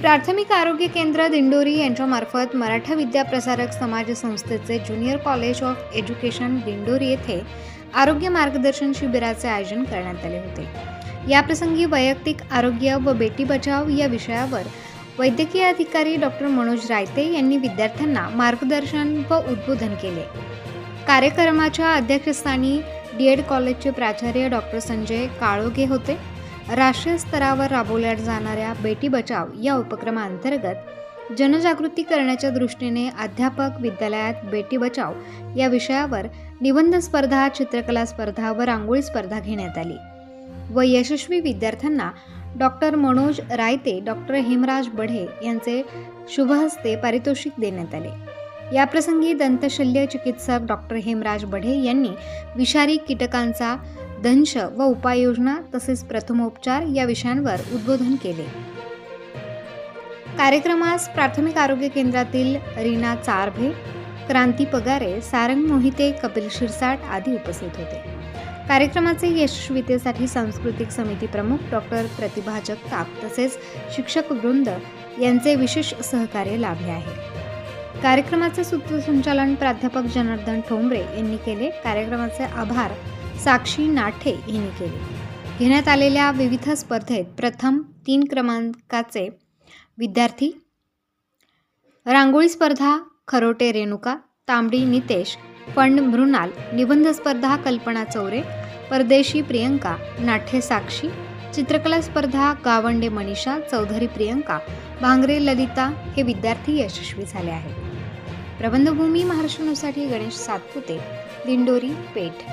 प्राथमिक आरोग्य केंद्र दिंडोरी यांच्यामार्फत मराठा विद्याप्रसारक समाज संस्थेचे junior college of education Dindori येथे आरोग्य मार्गदर्शन शिबिराचे आयोजन करण्यात आले होते. याप्रसंगी वैयक्तिक आरोग्य व बेटी बचाव या विषयावर वैद्यकीय अधिकारी डॉक्टर मनोज रायते यांनी विद्यार्थ्यांना मार्गदर्शन व उद्बोधन केले. कार्यक्रमाच्या अध्यक्षस्थानी डी एड कॉलेजचे प्राचार्य डॉक्टर संजय काळोगे होते. राष्ट्रीय स्तरावर राबवल्या जाणाऱ्या बेटी बचाव या उपक्रमाअंतर्गत जनजागृती करण्याच्या दृष्टीने अध्यापक विद्यालयात बेटी बचाव या विषयावर निबंध स्पर्धा चित्रकला स्पर्धा व रांगोळी स्पर्धा घेण्यात आली. व यशस्वी विद्यार्थ्यांना डॉक्टर मनोज रायते डॉक्टर हेमराज बढे यांचे शुभहस्ते पारितोषिक देण्यात आले. याप्रसंगी दंतशल्य चिकित्सक डॉक्टर हेमराज बढे यांनी विषारी कीटकांचा दंश व उपाययोजना तसेच प्रथमोपचार या विषयांवर उद्बोधन केले. कार्यक्रमास प्राथमिक आरोग्य केंद्रातील रीना चारभे क्रांती पगारे सारंग मोहिते कपिल शिरसाट आदी उपस्थित होते. कार्यक्रमाचे यशस्वीतेसाठी सांस्कृतिक समिती प्रमुख डॉक्टर प्रतिभा जगताप तसेच शिक्षक वृंद यांचे विशेष सहकार्य लाभले आहे. कार्यक्रमाचे सूत्रसंचालन प्राध्यापक जनार्दन ठोंबरे यांनी केले. कार्यक्रमाचे आभार साक्षी नाठे हिने केले. घेण्यात आलेल्या विविध स्पर्धेत प्रथम तीन क्रमांकाचे विद्यार्थी रांगोळी स्पर्धा खरोटे रेणुका तांबडी नितेश फंड मृणाल निबंध स्पर्धा कल्पना चौरे परदेशी प्रियंका नाठे साक्षी चित्रकला स्पर्धा गावंडे मनीषा चौधरी प्रियंका भांगरे ललिता हे विद्यार्थी यशस्वी झाले आहेत. प्रबंधभूमी महाराष्ट्र न्यूजसाठी गणेश सातपुते दिंडोरी पेठ.